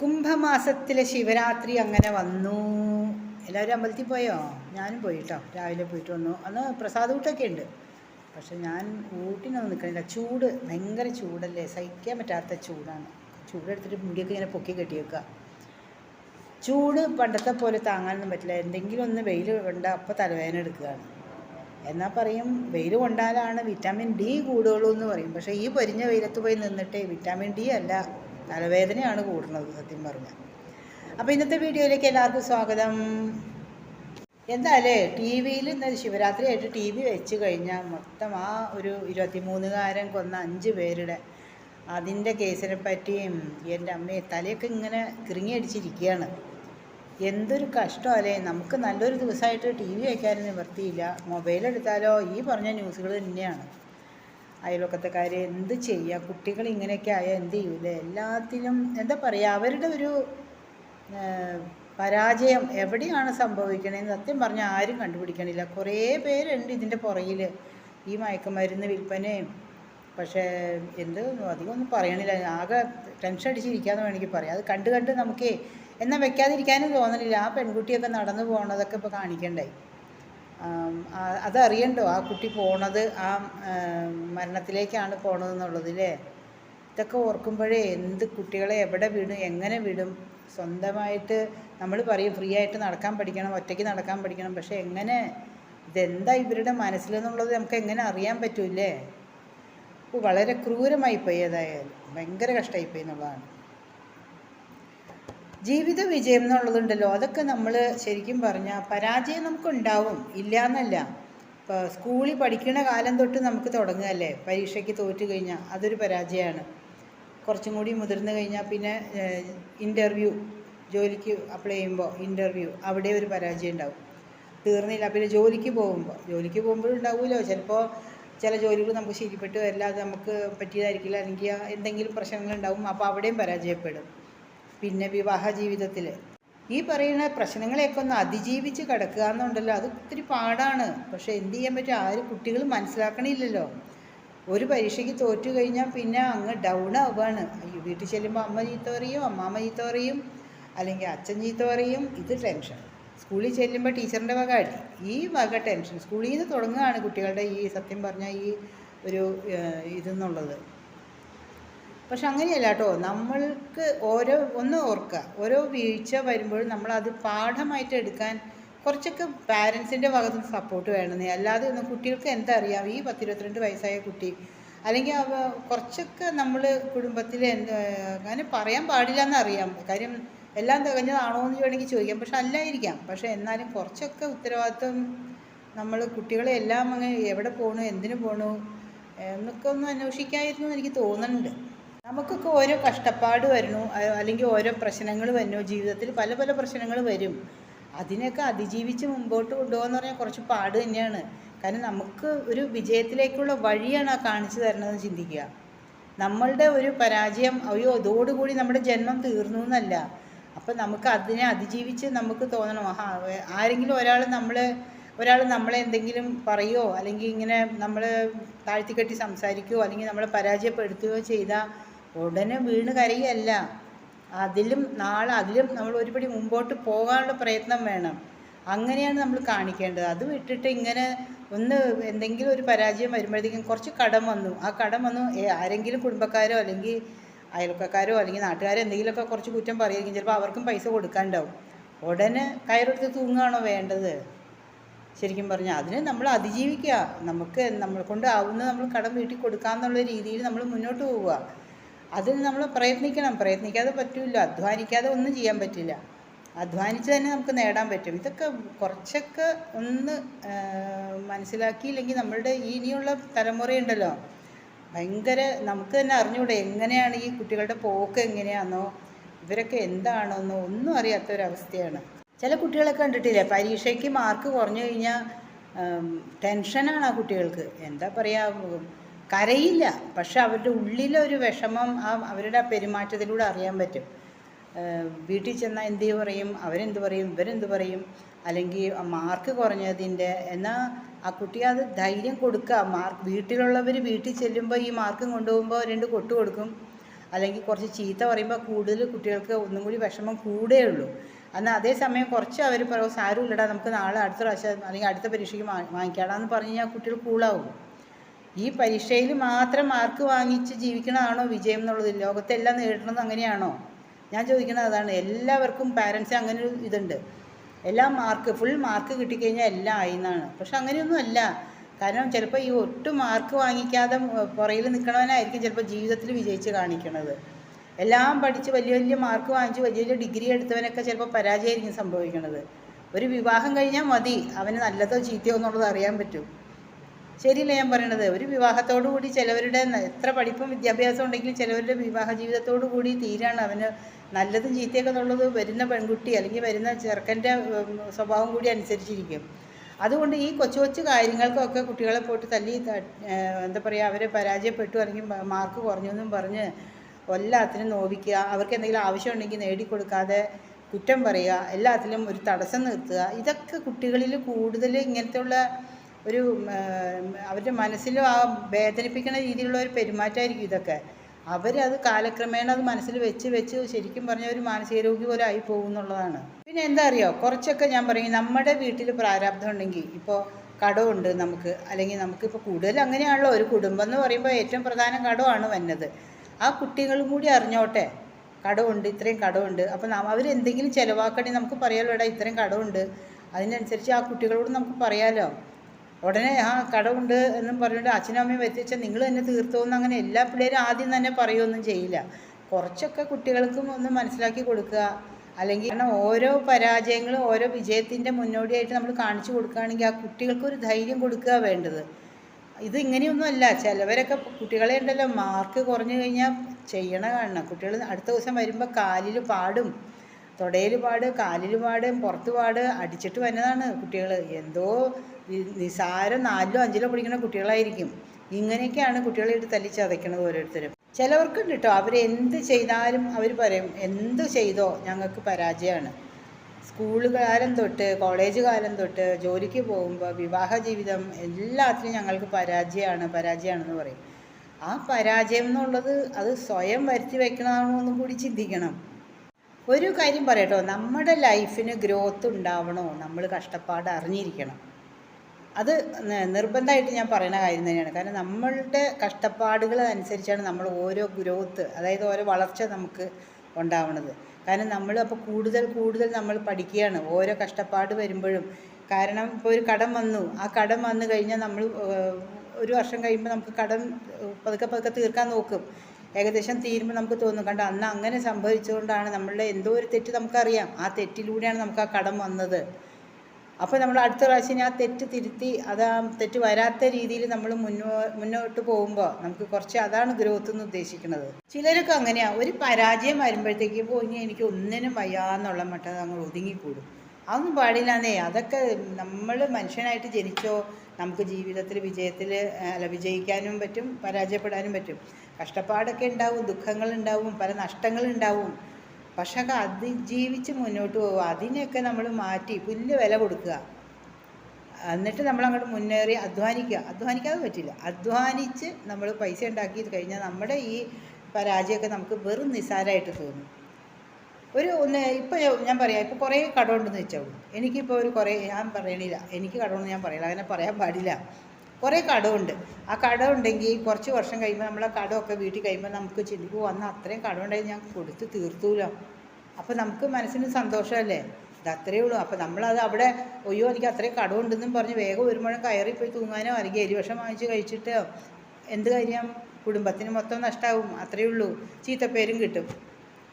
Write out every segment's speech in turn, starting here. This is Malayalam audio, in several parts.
കുംഭമാസത്തിലെ ശിവരാത്രി അങ്ങനെ വന്നു. എല്ലാവരും അമ്പലത്തിൽ പോയോ? ഞാനും പോയി കേട്ടോ രാവിലെ പോയിട്ട് വന്നു. അന്ന് പ്രസാദ ഊട്ടൊക്കെ ഉണ്ട്. പക്ഷെ ഞാൻ ഊട്ടിനൊന്നും നിൽക്കണില്ല. ചൂട് ഭയങ്കര ചൂടല്ലേ? സഹിക്കാൻ പറ്റാത്ത ചൂടാണ്. ചൂടെടുത്തിട്ട് മുടിയൊക്കെ ഇങ്ങനെ പൊക്കി കെട്ടി വെക്കുക. ചൂട് പണ്ടത്തെ പോലെ താങ്ങാനൊന്നും പറ്റില്ല. എന്തെങ്കിലും ഒന്ന് വെയിൽ കൊണ്ട അപ്പോൾ തലവേദന എടുക്കുകയാണ്. എന്നാൽ പറയും? വെയിൽ കൊണ്ടാലാണ് വിറ്റാമിൻ ഡി കൂടുകയുള്ളൂ എന്ന് പറയും. പക്ഷേ ഈ പൊരിഞ്ഞ വെയിലത്ത് പോയി നിന്നിട്ട് വിറ്റാമിൻ ഡി അല്ല. തലവേദനയാണ് കൂടുന്നത് സത്യം പറഞ്ഞാൽ അപ്പോൾ ഇന്നത്തെ വീഡിയോയിലേക്ക് എല്ലാവർക്കും സ്വാഗതം. എന്തായാലേ ടി വിയിൽ ഇന്ന് ശിവരാത്രി ആയിട്ട് ടി വി വെച്ച് കഴിഞ്ഞാൽ മൊത്തം ആ ഒരു ഇരുപത്തിമൂന്നുകാരൻ കൊന്ന അഞ്ച് പേരുടെ അതിന്റെ കേസിനെ പറ്റിയും എന്റെ അമ്മയെ തലയൊക്കെ ഇങ്ങനെ കിറുങ്ങിയടിച്ചിരിക്കുകയാണ്. എന്തൊരു എന്തൊരു കഷ്ടമല്ലേ നമുക്ക് നല്ലൊരു ദിവസമായിട്ട് ടി വി വയ്ക്കാനും നിവർത്തിയില്ല മൊബൈലെടുത്താലോ ഈ പറഞ്ഞ ന്യൂസുകൾ തന്നെയാണ്. അയൽവക്കത്തെക്കാർ എന്ത് ചെയ്യുക കുട്ടികൾ ഇങ്ങനെയൊക്കെ ആയാൽ എന്ത് ചെയ്യൂലേ എല്ലാത്തിനും എന്താ പറയുക അവരുടെ ഒരു പരാജയം എവിടെയാണ് സംഭവിക്കണതെന്ന് സത്യം പറഞ്ഞാൽ ആരും കണ്ടുപിടിക്കണില്ല. കുറേ പേരുണ്ട് ഇതിന്റെ പുറകിൽ ഈ മയക്കുമരുന്ന് വിൽപ്പനയും പക്ഷേ എന്ത് അധികം ഒന്നും പറയണില്ല. ആകെ ടെൻഷൻ അടിച്ചിരിക്കാന്ന് വേണമെങ്കിൽ പറയാം. അത് കണ്ട് കണ്ട് നമുക്ക് എന്നാൽ വെക്കാതിരിക്കാനും തോന്നണില്ല. ആ പെൺകുട്ടിയൊക്കെ നടന്നു പോകണതൊക്കെ ഇപ്പോൾ ആ- അതറിയണ്ടോ? ആ കുട്ടി പോണത് ആ മരണത്തിലേക്കാണ് പോണതെന്നുള്ളത് അല്ലേ ഇതൊക്കെ ഓർക്കുമ്പോഴേ എന്ത് കുട്ടികളെ എവിടെ വിടും എങ്ങനെ വിടും സ്വന്തമായിട്ട് നമ്മൾ പറയും ഫ്രീ ആയിട്ട് നടക്കാൻ പഠിക്കണം ഒറ്റയ്ക്ക് നടക്കാൻ പഠിക്കണം. പക്ഷെ എങ്ങനെ? ഇതെന്താ ഇവരുടെ മനസ്സിലെന്നുള്ളത് നമുക്ക് എങ്ങനെ അറിയാൻ പറ്റൂലേ വളരെ ക്രൂരമായിപ്പോയി ഏതായാലും ഭയങ്കര കഷ്ടമായിപ്പോയി എന്നുള്ളതാണ്. ജീവിത വിജയം എന്നുള്ളതുണ്ടല്ലോ. അതൊക്കെ നമ്മൾ ശരിക്കും പറഞ്ഞാൽ പരാജയം നമുക്കുണ്ടാവും. ഇല്ല എന്നല്ല ഇപ്പോൾ സ്കൂളിൽ പഠിക്കുന്ന കാലം തൊട്ട് നമുക്ക് തുടങ്ങുകയല്ലേ? പരീക്ഷയ്ക്ക് തോറ്റു കഴിഞ്ഞാൽ അതൊരു പരാജയമാണ്. കുറച്ചും കൂടി മുതിർന്നു കഴിഞ്ഞാൽ പിന്നെ ഇന്റർവ്യൂ ജോലിക്ക് അപ്ലൈ ചെയ്യുമ്പോൾ ഇന്റർവ്യൂ അവിടെ ഒരു പരാജയം ഉണ്ടാവും. തീർന്നില്ല. പിന്നെ ജോലിക്ക് പോകുമ്പോൾ ജോലിക്ക് പോകുമ്പോഴും ഉണ്ടാവുമല്ലോ ചിലപ്പോൾ ചില ജോലികൾ നമുക്ക് ശരിപ്പെട്ട് വരില്ല അത് നമുക്ക് പറ്റിയതായിരിക്കില്ല അല്ലെങ്കിൽ എന്തെങ്കിലും പ്രശ്നങ്ങളുണ്ടാവും അപ്പോൾ അവിടെയും പരാജയപ്പെടും. പിന്നെ വിവാഹ ജീവിതത്തിൽ ഈ പറയുന്ന പ്രശ്നങ്ങളെയൊക്കെ ഒന്ന് അതിജീവിച്ച് കിടക്കുക എന്നുണ്ടല്ലോ അത് ഒത്തിരി പാടാണ്. പക്ഷേ എന്ത് ചെയ്യാൻ പറ്റും? ആരും കുട്ടികൾ മനസ്സിലാക്കണില്ലല്ലോ. ഒരു പരീക്ഷയ്ക്ക് തോറ്റു കഴിഞ്ഞാൽ പിന്നെ അങ്ങ് ഡൗൺ ആവുകയാണ്. അയ്യോ വീട്ടിൽ ചെല്ലുമ്പോൾ അമ്മ ചീത്ത പറയും അമ്മാമ്മ ചീത്ത പറയും അല്ലെങ്കിൽ അച്ഛൻ ചീത്ത പറയും. ഇത് ടെൻഷൻ സ്കൂളിൽ ചെല്ലുമ്പോൾ ടീച്ചറിന്റെ വക അടി. ഈ വക ടെൻഷൻ സ്കൂളിൽ നിന്ന് തുടങ്ങുകയാണ് കുട്ടികളുടെ ഈ സത്യം പറഞ്ഞാൽ ഈ ഒരു ഇതെന്നുള്ളത്. പക്ഷെ അങ്ങനെയല്ല കേട്ടോ. നമ്മൾക്ക് ഓരോ ഒന്ന് ഓർക്കുക. ഓരോ വീഴ്ച വരുമ്പോഴും നമ്മളത് പാഠമായിട്ട് എടുക്കാൻ കുറച്ചൊക്കെ പാരൻസിന്റെ ഭാഗത്ത് നിന്ന് സപ്പോർട്ട് വേണമെന്നേ. അല്ലാതെ ഒന്നും കുട്ടികൾക്ക് എന്താ അറിയാം ഈ പത്തിരുപത്തിരണ്ട് വയസ്സായ കുട്ടി. അല്ലെങ്കിൽ അവ കുറച്ചൊക്കെ നമ്മൾ കുടുംബത്തിൽ എന്ത് അങ്ങനെ പറയാൻ പാടില്ല എന്നറിയാം. കാര്യം എല്ലാം തികഞ്ഞതാണോ എന്ന് വേണമെങ്കിൽ ചോദിക്കാം. പക്ഷെ അല്ലായിരിക്കാം. പക്ഷെ എന്നാലും കുറച്ചൊക്കെ ഉത്തരവാദിത്വം നമ്മൾ കുട്ടികളെ എല്ലാം അങ്ങ് എവിടെ പോകണു എന്തിനു പോകണു എന്നൊക്കെ ഒന്ന് അന്വേഷിക്കായിരുന്നു എന്ന് എനിക്ക് തോന്നുന്നുണ്ട്. നമുക്കൊക്കെ ഓരോ കഷ്ടപ്പാട് വരുന്നു അല്ലെങ്കിൽ ഓരോ പ്രശ്നങ്ങൾ വരുന്നു ജീവിതത്തിൽ പല പല പ്രശ്നങ്ങൾ വരും. അതിനെയൊക്കെ അതിജീവിച്ച് മുമ്പോട്ട് കൊണ്ടുപോകാന്ന് പറഞ്ഞാൽ കുറച്ച് പാട് തന്നെയാണ്. കാരണം നമുക്ക് ഒരു വിജയത്തിലേക്കുള്ള വഴിയാണ് ആ കാണിച്ചു തരണതെന്ന് ചിന്തിക്കുക. നമ്മളുടെ ഒരു പരാജയം അയ്യോ അതോടുകൂടി നമ്മുടെ ജന്മം തീർന്നു എന്നല്ല. അപ്പം നമുക്ക് അതിനെ അതിജീവിച്ച് നമുക്ക് തോന്നണം ആഹാ ആരെങ്കിലും ഒരാൾ നമ്മളെ ഒരാൾ നമ്മളെ എന്തെങ്കിലും പറയുമോ അല്ലെങ്കിൽ ഇങ്ങനെ നമ്മൾ താഴ്ത്തിക്കെട്ടി സംസാരിക്കുകയോ അല്ലെങ്കിൽ നമ്മളെ പരാജയപ്പെടുത്തുകയോ ചെയ്താൽ ഉടനെ വീണ് കരയല്ല. അതിലും നാളെ അതിലും നമ്മൾ ഒരുപടി മുമ്പോട്ട് പോകാനുള്ള പ്രയത്നം വേണം. അങ്ങനെയാണ് നമ്മൾ കാണിക്കേണ്ടത്. അത് വിട്ടിട്ട് ഇങ്ങനെ ഒന്ന് എന്തെങ്കിലും ഒരു പരാജയം വരുമ്പോഴത്തേക്കും കുറച്ച് കടം വന്നു. ആ കടം വന്നു. ആരെങ്കിലും കുടുംബക്കാരോ അല്ലെങ്കിൽ അയൽക്കാരോ അല്ലെങ്കിൽ നാട്ടുകാരോ എന്തെങ്കിലുമൊക്കെ കുറച്ച് കുറ്റം പറയുമായിരിക്കും. ചിലപ്പോൾ അവർക്കും പൈസ കൊടുക്കാണ്ടാവും. ഉടനെ കയറെടുത്ത് തൂങ്ങുകയാണോ വേണ്ടത്? ശരിക്കും പറഞ്ഞാൽ അതിനെ നമ്മൾ അതിജീവിക്കുക. നമുക്ക് നമ്മളെ കൊണ്ട് ആവുന്ന നമ്മൾ കടം വീട്ടിൽ കൊടുക്കാമെന്നുള്ള രീതിയിൽ നമ്മൾ മുന്നോട്ട് പോവുക. അതിന് നമ്മൾ പ്രയത്നിക്കണം. പ്രയത്നിക്കാതെ പറ്റില്ല. അധ്വാനിക്കാതെ ഒന്നും ചെയ്യാൻ പറ്റില്ല. അധ്വാനിച്ച് തന്നെ നമുക്ക് നേടാൻ പറ്റും. ഇതൊക്കെ കുറച്ചൊക്കെ ഒന്ന് മനസ്സിലാക്കിയില്ലെങ്കിൽ നമ്മളുടെ ഇനിയുള്ള തലമുറയുണ്ടല്ലോ. ഭയങ്കര നമുക്ക് തന്നെ അറിഞ്ഞുകൂടെ എങ്ങനെയാണ് ഈ കുട്ടികളുടെ പോക്ക് എങ്ങനെയാണെന്നോ ഇവരൊക്കെ എന്താണെന്നോ ഒന്നും അറിയാത്ത ഒരവസ്ഥയാണ് ചില കുട്ടികളൊക്കെ കണ്ടിട്ടില്ലേ? പരീക്ഷയ്ക്ക് മാർക്ക് കുറഞ്ഞു കഴിഞ്ഞാൽ ടെൻഷനാണ് ആ കുട്ടികൾക്ക്. എന്താ പറയുക കരയില്ല. പക്ഷെ അവരുടെ ഉള്ളിലൊരു വിഷമം ആ അവരുടെ പെരുമാറ്റത്തിലൂടെ അറിയാൻ പറ്റും. വീട്ടിൽ ചെന്നാൽ എന്ത് പറയും? അവരെന്ത് പറയും? ഇവരെന്ത് പറയും? അല്ലെങ്കിൽ മാർക്ക് കുറഞ്ഞതിന്റെ എന്നാൽ ആ കുട്ടി അത് ധൈര്യം കൊടുക്കുക. മാർക്ക് വീട്ടിലുള്ളവർ വീട്ടിൽ ചെല്ലുമ്പോൾ ഈ മാർക്കും കൊണ്ടുപോകുമ്പോൾ രണ്ട് കൊട്ട് കൊടുക്കും. അല്ലെങ്കിൽ കുറച്ച് ചീത്ത പറയുമ്പോൾ കൂടുതൽ കുട്ടികൾക്ക് ഒന്നും കൂടി വിഷമം കൂടേ ഉള്ളൂ. എന്നാൽ അതേസമയം കുറച്ച് അവർ പറയും സാരമില്ലടാ നമുക്ക് നാളെ അടുത്ത പ്രാവശ്യം അല്ലെങ്കിൽ അടുത്ത പരീക്ഷയ്ക്ക് വാങ്ങിക്കാടാന്ന് പറഞ്ഞു കഴിഞ്ഞാൽ കുട്ടികൾ കൂളാവും. ഈ പരീക്ഷയിൽ മാത്രം മാർക്ക് വാങ്ങിച്ച് ജീവിക്കണതാണോ വിജയം എന്നുള്ളത്? ലോകത്തെല്ലാം നേടണമെന്ന് അങ്ങനെയാണോ? ഞാൻ ചോദിക്കുന്നത് അതാണ്. എല്ലാവർക്കും പാരൻസ് അങ്ങനെ ഒരു ഇതുണ്ട്. എല്ലാ മാർക്ക് ഫുൾ മാർക്ക് കിട്ടിക്കഴിഞ്ഞാൽ എല്ലാം ആയി എന്നാണ് പക്ഷെ അങ്ങനെയൊന്നും അല്ല. കാരണം ചിലപ്പോൾ ഈ ഒട്ട് മാർക്ക് വാങ്ങിക്കാതെ പുറയിൽ നിൽക്കണവനായിരിക്കും ചിലപ്പോൾ ജീവിതത്തിൽ വിജയിച്ച് കാണിക്കണത്. എല്ലാം പഠിച്ച് വലിയ വലിയ മാർക്ക് വാങ്ങിച്ച് വലിയ വലിയ ഡിഗ്രി എടുത്തവനൊക്കെ ചിലപ്പോൾ പരാജയമായിരിക്കും സംഭവിക്കണത്. ഒരു വിവാഹം കഴിഞ്ഞാൽ മതി. അവന് നല്ലതോ ചീത്തയോ എന്നുള്ളത് അറിയാൻ പറ്റും. ശരിയല്ല ഞാൻ പറയണത്. ഒരു വിവാഹത്തോടു കൂടി ചിലവരുടെ എത്ര പഠിപ്പും വിദ്യാഭ്യാസം ഉണ്ടെങ്കിലും ചിലവരുടെ വിവാഹ ജീവിതത്തോടു കൂടി തീരാണ്. അവന് നല്ലതും ചീത്തയൊക്കെ എന്നുള്ളത് വരുന്ന പെൺകുട്ടി അല്ലെങ്കിൽ വരുന്ന ചെറുക്കന്റെ സ്വഭാവം കൂടി അനുസരിച്ചിരിക്കും. അതുകൊണ്ട് ഈ കൊച്ചു കൊച്ചു കാര്യങ്ങൾക്കൊക്കെ കുട്ടികളെ പോയിട്ട് തല്ലി എന്താ പറയുക അവരെ പരാജയപ്പെട്ടു അല്ലെങ്കിൽ മാർക്ക് കുറഞ്ഞു എന്നും പറഞ്ഞ് എല്ലാത്തിനും നോവിക്കുക. അവർക്ക് എന്തെങ്കിലും ആവശ്യം ആവശ്യമുണ്ടെങ്കിൽ നേടിക്കൊടുക്കാതെ കുറ്റം പറയുക. എല്ലാത്തിലും ഒരു തടസ്സം നിർത്തുക. ഇതൊക്കെ കുട്ടികളിൽ കൂടുതൽ ഇങ്ങനത്തെ ഉള്ള ഒരു അവരുടെ മനസ്സിലും ആ വേദനിപ്പിക്കുന്ന രീതിയിലുള്ള ഒരു പെരുമാറ്റമായിരിക്കും ഇതൊക്കെ. അവരത് കാലക്രമേണ അത് മനസ്സിൽ വെച്ച് വെച്ച് ശരിക്കും പറഞ്ഞ ഒരു മാനസിക രോഗി പോലെ ആയി പോകും എന്നുള്ളതാണ്. പിന്നെ എന്താ അറിയോ? കുറച്ചൊക്കെ ഞാൻ പറയും നമ്മുടെ വീട്ടിൽ പ്രാരാബ്ധം ഉണ്ടെങ്കിൽ ഇപ്പോൾ കടമുണ്ട് നമുക്ക്. അല്ലെങ്കിൽ നമുക്കിപ്പോൾ കൂടുതൽ അങ്ങനെയാണല്ലോ. ഒരു കുടുംബം എന്ന് പറയുമ്പോൾ ഏറ്റവും പ്രധാന കടമാണ് വന്നത്. ആ കുട്ടികളും കൂടി അറിഞ്ഞോട്ടെ. കടമുണ്ട് ഇത്രയും കടമുണ്ട് അപ്പോൾ അവരെന്തെങ്കിലും ചിലവാക്കണേ നമുക്ക് പറയാലോ എടാ ഇത്രയും കടമുണ്ട് അതിനനുസരിച്ച് ആ കുട്ടികളോട് നമുക്ക് പറയാലോ. ഉടനെ ആ ഉണ്ട് എന്നും പറഞ്ഞുകൊണ്ട് അച്ഛനും അമ്മയും എത്തിച്ചാൽ നിങ്ങൾ തന്നെ തീർത്തോന്ന് അങ്ങനെ എല്ലാ പിള്ളേരും ആദ്യം തന്നെ പറയുകയൊന്നും ചെയ്യില്ല. കുറച്ചൊക്കെ കുട്ടികൾക്കും ഒന്ന് മനസ്സിലാക്കി കൊടുക്കുക. അല്ലെങ്കിൽ കാരണം ഓരോ പരാജയങ്ങളും ഓരോ വിജയത്തിന്റെ മുന്നോടിയായിട്ട് നമ്മൾ കാണിച്ചു കൊടുക്കുകയാണെങ്കിൽ ആ കുട്ടികൾക്കൊരു ധൈര്യം കൊടുക്കുക വേണ്ടത്. ഇത് ഇങ്ങനെയൊന്നുമല്ല ചിലവരൊക്കെ കുട്ടികളെ ഉണ്ടല്ലോ മാർക്ക് കുറഞ്ഞു കഴിഞ്ഞാൽ ചെയ്യണ കാണണം. കുട്ടികൾ അടുത്ത ദിവസം വരുമ്പോൾ കാലിൽ പാടും. തൊടയിൽ പാട് കാലിൽ പാട് പുറത്ത് പാട് അടിച്ചിട്ട് വന്നതാണ് കുട്ടികൾ എന്തോ നിസ്സാരം നാലിലോ അഞ്ചിലോ പഠിക്കുന്ന കുട്ടികളായിരിക്കും. ഇങ്ങനെയൊക്കെയാണ് കുട്ടികളെ ഇട്ട് തല്ലിച്ചതയ്ക്കണത് ഓരോരുത്തരും. ചിലവർക്കുണ്ട് കേട്ടോ അവർ എന്ത് ചെയ്താലും അവർ പറയും എന്ത് ചെയ്തോ ഞങ്ങൾക്ക് പരാജയമാണ്. സ്കൂൾ കാലം തൊട്ട് കോളേജ് കാലം തൊട്ട് ജോലിക്ക് പോകുമ്പോൾ വിവാഹ ജീവിതം എല്ലാത്തിനും ഞങ്ങൾക്ക് പരാജയമാണ് പരാജയമാണെന്ന് പറയും. ആ പരാജയം എന്നുള്ളത് അത് സ്വയം വരുത്തി വയ്ക്കണമെന്നൊന്നും കൂടി ചിന്തിക്കണം. ഒരു കാര്യം പറയട്ടോ. നമ്മുടെ ലൈഫിന് ഗ്രോത്ത് ഉണ്ടാവണോ? നമ്മൾ കഷ്ടപ്പാട് അറിഞ്ഞിരിക്കണം. അത് നിർബന്ധമായിട്ട് ഞാൻ പറയുന്ന കാര്യം തന്നെയാണ്. കാരണം നമ്മളുടെ കഷ്ടപ്പാടുകൾ അനുസരിച്ചാണ് നമ്മൾ ഓരോ ഗ്രോത്ത് അതായത് ഓരോ വളർച്ച നമുക്ക് ഉണ്ടാവണത്. കാരണം നമ്മൾ അപ്പോൾ കൂടുതൽ കൂടുതൽ നമ്മൾ പഠിക്കുകയാണ്. ഓരോ കഷ്ടപ്പാട് വരുമ്പോഴും. കാരണം ഇപ്പോൾ ഒരു കടം വന്നു. ആ കടം വന്നു കഴിഞ്ഞാൽ നമ്മൾ ഒരു വർഷം കഴിയുമ്പോൾ നമുക്ക് കടം പതുക്കെ പതുക്കെ തീർക്കാൻ നോക്കും. ഏകദേശം തീരുമ്പോൾ നമുക്ക് തോന്നും കണ്ട അന്ന് അങ്ങനെ സംഭവിച്ചുകൊണ്ടാണ് നമ്മളുടെ എന്തോ ഒരു തെറ്റ് നമുക്കറിയാം. ആ തെറ്റിലൂടെയാണ് നമുക്ക് ആ കടം വന്നത്. അപ്പോൾ നമ്മൾ അടുത്ത പ്രാവശ്യം ആ തെറ്റ് തിരുത്തി അത് ആ തെറ്റ് വരാത്ത രീതിയിൽ നമ്മൾ മുന്നോ മുന്നോട്ട് പോകുമ്പോൾ നമുക്ക് കുറച്ച് അതാണ് ഗ്രോത്ത് എന്ന് ഉദ്ദേശിക്കുന്നത്. ചിലരൊക്കെ അങ്ങനെയാണ് ഒരു പരാജയം വരുമ്പോഴത്തേക്ക് പോയി എനിക്ക് ഒന്നിനും വയ്യാന്നുള്ള മട്ടം അങ്ങ് ഒതുങ്ങിക്കൂടും. അതൊന്നും പാടില്ലാന്നേ. അതൊക്കെ നമ്മൾ മനുഷ്യനായിട്ട് ജനിച്ചോ നമുക്ക് ജീവിതത്തിൽ വിജയത്തിൽ അല്ല വിജയിക്കാനും പറ്റും പരാജയപ്പെടാനും പറ്റും. കഷ്ടപ്പാടൊക്കെ ഉണ്ടാവും ദുഃഖങ്ങളുണ്ടാവും പല നഷ്ടങ്ങളുണ്ടാവും പക്ഷെ അത് അതിജീവിച്ച് മുന്നോട്ട് പോവുക. അതിനെയൊക്കെ നമ്മൾ മാറ്റി പുല്ല് വില കൊടുക്കുക. എന്നിട്ട് നമ്മൾ അങ്ങോട്ട് മുന്നേറി അധ്വാനിക്കുക. അധ്വാനിക്കാതെ പറ്റില്ല. അധ്വാനിച്ച് നമ്മൾ പൈസ ഉണ്ടാക്കി കഴിഞ്ഞാൽ നമ്മുടെ ഈ പരാജയമൊക്കെ നമുക്ക് വെറും നിസ്സാരമായിട്ട് തോന്നും. ഒരു ഒന്ന് ഇപ്പോൾ ഞാൻ പറയാം. ഇപ്പോൾ കുറേ കടമുണ്ടെന്ന് വെച്ചോളൂ എനിക്കിപ്പോൾ ഒരു കുറേ ഞാൻ പറയണില്ല. എനിക്ക് കടമുണ്ടെന്ന് ഞാൻ പറയില്ല അങ്ങനെ പറയാൻ പാടില്ല. കുറേ കടമുണ്ട്. ആ കടമുണ്ടെങ്കിൽ കുറച്ച് വർഷം കഴിയുമ്പോൾ നമ്മളെ കടമൊക്കെ വീട്ടിൽ കഴിയുമ്പോൾ നമുക്ക് ചിന്തിക്കും "ഓ, അന്ന് അത്രയും കടമുണ്ടായി ഞാൻ കൊടുത്ത് തീർത്തൂലോ. അപ്പോൾ നമുക്ക് മനസ്സിന് സന്തോഷമല്ലേ? ഇത് അത്രയേ ഉള്ളൂ. അപ്പോൾ നമ്മളത് അവിടെ ഒയ്യോ എനിക്ക് അത്രയും കടമുണ്ടെന്നും പറഞ്ഞ് വേഗം ഒരു മുഴം കയറി പോയി തൂങ്ങാനോ അല്ലെങ്കിൽ എരിവശം വാങ്ങിച്ച് കഴിച്ചിട്ടോ എന്ത് കാര്യം? കുടുംബത്തിന് മൊത്തം നഷ്ടമാവും അത്രയേ ഉള്ളൂ. ചീത്തപ്പേരും കിട്ടും.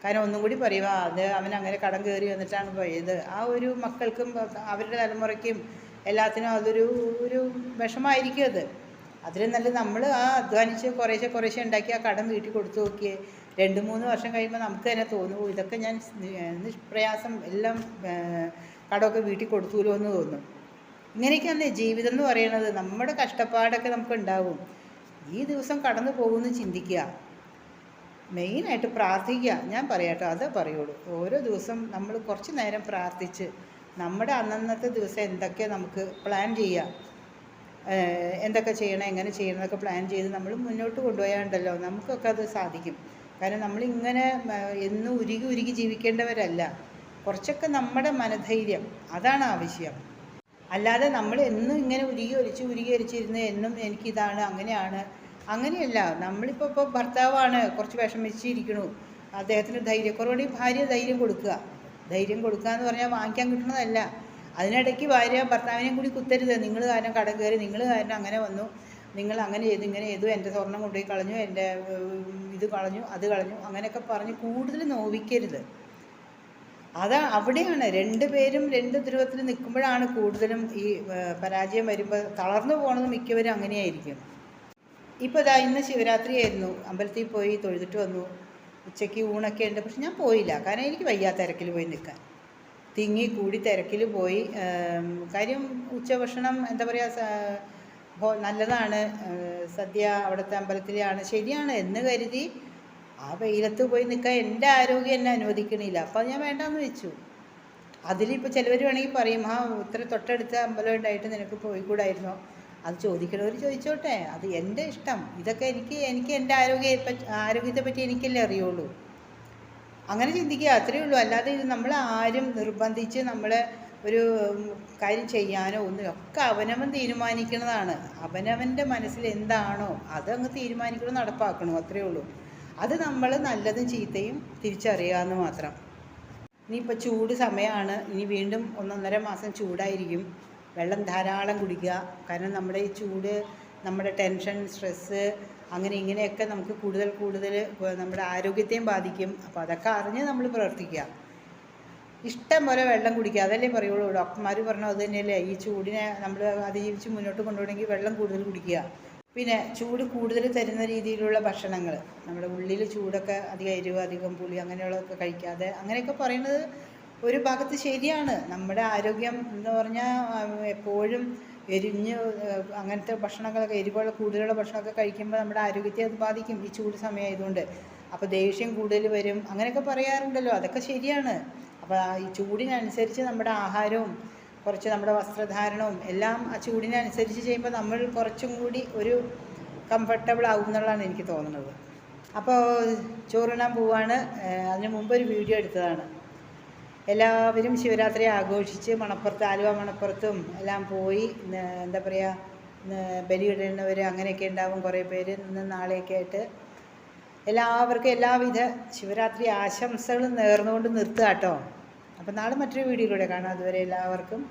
കാരണം ഒന്നും കൂടി പറയുക അത് അവൻ അങ്ങനെ കടം കയറി വന്നിട്ടാണ് പോയത്. ആ ഒരു മക്കൾക്കും അവരുടെ തലമുറയ്ക്കും എല്ലാത്തിനും അതൊരു ഒരു വിഷമായിരിക്കും അത്. അതിലും നല്ലത് നമ്മൾ ആ അധ്വാനിച്ച് കുറേശ്ശെ കുറേശ്ശെ ഉണ്ടാക്കി ആ കടം വീട്ടിൽ കൊടുത്തു നോക്കിയേ രണ്ട് മൂന്ന് വർഷം കഴിയുമ്പോൾ നമുക്ക് തന്നെ തോന്നും ഇതൊക്കെ ഞാൻ നിഷ്പ്രയാസം എല്ലാം കടമൊക്കെ വീട്ടിൽ കൊടുത്തുല്ലോ എന്ന് തോന്നും. ഇങ്ങനെയൊക്കെയാണ് ജീവിതം എന്ന് പറയുന്നത്. നമ്മുടെ കഷ്ടപ്പാടൊക്കെ നമുക്ക് ഉണ്ടാവും. ഈ ദിവസം കടന്നു പോകുമെന്ന് ചിന്തിക്കുക. മെയിനായിട്ട് പ്രാർത്ഥിക്കുക. ഞാൻ പറയാട്ടോ അതേ പറയുള്ളൂ. ഓരോ ദിവസം നമ്മൾ കുറച്ച് നേരം പ്രാർത്ഥിച്ച് നമ്മുടെ അന്നന്നത്തെ ദിവസം എന്തൊക്കെ നമുക്ക് പ്ലാൻ ചെയ്യാം. എന്തൊക്കെ ചെയ്യണം എങ്ങനെ ചെയ്യണം എന്നൊക്കെ പ്ലാൻ ചെയ്ത് നമ്മൾ മുന്നോട്ട് കൊണ്ടുപോയാണ്ടല്ലോ നമുക്കൊക്കെ അത് സാധിക്കും. കാരണം നമ്മളിങ്ങനെ എന്നും ഉരുകി ഉരുകി ജീവിക്കേണ്ടവരല്ല. കുറച്ചൊക്കെ നമ്മുടെ മനധൈര്യം അതാണ് ആവശ്യം. അല്ലാതെ നമ്മൾ എന്നും ഇങ്ങനെ ഉരുകി ഒലിച്ച് ഉരുകി ഒലിച്ചിരുന്ന് എന്നും എനിക്കിതാണ് അങ്ങനെയാണ് അങ്ങനെയല്ല നമ്മളിപ്പോൾ ഇപ്പോൾ ഭർത്താവാണ് കുറച്ച് വിഷമിച്ചിരിക്കണു അദ്ദേഹത്തിന് ധൈര്യക്കുറവുണ്ടെങ്കിൽ ഭാര്യ ധൈര്യം കൊടുക്കുക. ധൈര്യം കൊടുക്കുക എന്ന് പറഞ്ഞാൽ വാങ്ങിക്കാൻ കിട്ടണതല്ല അതിനിടയ്ക്ക് ഭാര്യ ഭർത്താവിനെയും കൂടി കുത്തരുത്. നിങ്ങൾ കാരണം കടം കയറി നിങ്ങൾ കാരണം അങ്ങനെ വന്നു. നിങ്ങൾ അങ്ങനെ ചെയ്തു ഇങ്ങനെ ചെയ്തു എന്റെ സ്വർണം കൊണ്ടുപോയി കളഞ്ഞു എന്റെ ഇത് കളഞ്ഞു അത് കളഞ്ഞു അങ്ങനെയൊക്കെ പറഞ്ഞ് കൂടുതൽ നോവിക്കരുത്. അതാ അവിടെയാണ്. രണ്ട് പേരും രണ്ട് ധ്രുവത്തിൽ നിൽക്കുമ്പോഴാണ് കൂടുതലും ഈ പരാജയം വരുമ്പോൾ തളർന്നു പോകുന്നത് മിക്കവരും അങ്ങനെയായിരിക്കും. ഇപ്പോൾ ഇതാ ഇന്ന് ശിവരാത്രി ആയിരുന്നു. അമ്പലത്തിൽ പോയി തൊഴുതിട്ട് വന്നു. ഉച്ചയ്ക്ക് ഊണൊക്കെ ഉണ്ട്. പക്ഷെ ഞാൻ പോയില്ല. കാരണം എനിക്ക് വയ്യ തിരക്കിൽ പോയി നിൽക്കാൻ. തിങ്ങി കൂടി തിരക്കിൽ പോയി. കാര്യം ഉച്ചഭക്ഷണം എന്താ പറയുക നല്ലതാണ്. സദ്യ അവിടുത്തെ അമ്പലത്തിലാണ് ശരിയാണ് എന്ന് കരുതി ആ വെയിലത്ത് പോയി നിൽക്കാൻ എന്റെ ആരോഗ്യം എന്നെ അനുവദിക്കണില്ല. അപ്പോൾ ഞാൻ വേണ്ടാന്ന് വെച്ചു. അതിലിപ്പോൾ ചിലവർ വേണമെങ്കിൽ പറയും ആ ഇത്ര തൊട്ടടുത്ത അമ്പലം ഉണ്ടായിട്ട് നിനക്ക് പോയിക്കൂടായിരുന്നോ അത് ചോദിക്കണവർ ചോദിച്ചോട്ടെ. അത് എന്റെ ഇഷ്ടം. ഇതൊക്കെ എനിക്ക് എനിക്ക് എന്റെ ആരോഗ്യ ആരോഗ്യത്തെ പറ്റി എനിക്കല്ലേ അറിയുള്ളൂ. അങ്ങനെ ചിന്തിക്കുക അത്രയേ ഉള്ളൂ. അല്ലാതെ ഇത് നമ്മൾ ആരും നിർബന്ധിച്ച് നമ്മളെ ഒരു കാര്യം ചെയ്യാനോ ഒന്നും ഒക്കെ അവനവൻ തീരുമാനിക്കുന്നതാണ് അവനവന്റെ മനസ്സിൽ എന്താണോ അതങ്ങ് തീരുമാനിക്കണം നടപ്പാക്കണം. അത്രയേ ഉള്ളൂ. അത് നമ്മൾ നല്ലതും ചീത്തയും തിരിച്ചറിയാമെന്ന് മാത്രം. ഇനിയിപ്പോൾ ചൂട് സമയമാണ് ഇനി വീണ്ടും ഒന്നൊന്നര മാസം ചൂടായിരിക്കും. വെള്ളം ധാരാളം കുടിക്കുക. കാരണം നമ്മുടെ ഈ ചൂട് നമ്മുടെ ടെൻഷൻ സ്ട്രെസ്സ് അങ്ങനെ ഇങ്ങനെയൊക്കെ നമുക്ക് കൂടുതൽ കൂടുതൽ നമ്മുടെ ആരോഗ്യത്തെയും ബാധിക്കും. അപ്പോൾ അതൊക്കെ അറിഞ്ഞ് നമ്മൾ പ്രവർത്തിക്കുക. ഇഷ്ടം പോലെ വെള്ളം കുടിക്കുക. അതല്ലേ പറയുള്ളൂ. ഡോക്ടർമാർ പറഞ്ഞു അത് തന്നെയല്ലേ. ഈ ചൂടിനെ നമ്മൾ അതിജീവിച്ച് മുന്നോട്ട് കൊണ്ടുപോകണമെങ്കിൽ വെള്ളം കൂടുതൽ കുടിക്കുക. പിന്നെ ചൂട് കൂടുതൽ തരുന്ന രീതിയിലുള്ള ഭക്ഷണങ്ങൾ. നമ്മുടെ ഉള്ളിൽ ചൂടൊക്കെ അധികം എരിവ് അധികം പുളി അങ്ങനെയുള്ളതൊക്കെ കഴിക്കാതെ അങ്ങനെയൊക്കെ പറയുന്നത് ഒരു ഭാഗത്ത് ശരിയാണ്. നമ്മുടെ ആരോഗ്യം എന്ന് പറഞ്ഞാൽ എപ്പോഴും എരിഞ്ഞ് അങ്ങനത്തെ ഭക്ഷണങ്ങളൊക്കെ എരിവുള്ള കൂടുതലുള്ള ഭക്ഷണമൊക്കെ കഴിക്കുമ്പോൾ നമ്മുടെ ആരോഗ്യത്തെ അത് ബാധിക്കും ഈ ചൂട് സമയമായതുകൊണ്ട്. അപ്പോൾ ദേഷ്യം കൂടുതൽ വരും. അങ്ങനെയൊക്കെ പറയാറുണ്ടല്ലോ. അതൊക്കെ ശരിയാണ്. അപ്പോൾ ഈ ചൂടിനനുസരിച്ച് നമ്മുടെ ആഹാരവും കുറച്ച് നമ്മുടെ വസ്ത്രധാരണവും എല്ലാം ആ ചൂടിനനുസരിച്ച് ചെയ്യുമ്പോൾ നമ്മൾ കുറച്ചും കൂടി ഒരു കംഫർട്ടബിൾ ആകും എന്നുള്ളതാണ് എനിക്ക് തോന്നുന്നത്. അപ്പോൾ ചോറുണ്ണാൻ പോവാണ്. അതിന് മുമ്പ് ഒരു വീഡിയോ എടുത്തതാണ്. എല്ലാവരും ശിവരാത്രി ആഘോഷിച്ച് മണപ്പുറത്ത് ആലുവ മണപ്പുറത്തും എല്ലാം പോയി എന്താ പറയുക ബലിയിടുന്നവർ അങ്ങനെയൊക്കെ ഉണ്ടാവും കുറേ പേര് ഇന്ന് നാളെയൊക്കെ ആയിട്ട്. എല്ലാവർക്കും എല്ലാവിധ ശിവരാത്രി ആശംസകളും നേർന്നുകൊണ്ട് നിർത്തുക കേട്ടോ. അപ്പം നാളെ മറ്റൊരു വീഡിയോയിലൂടെ കാണാം. അതുവരെ എല്ലാവർക്കും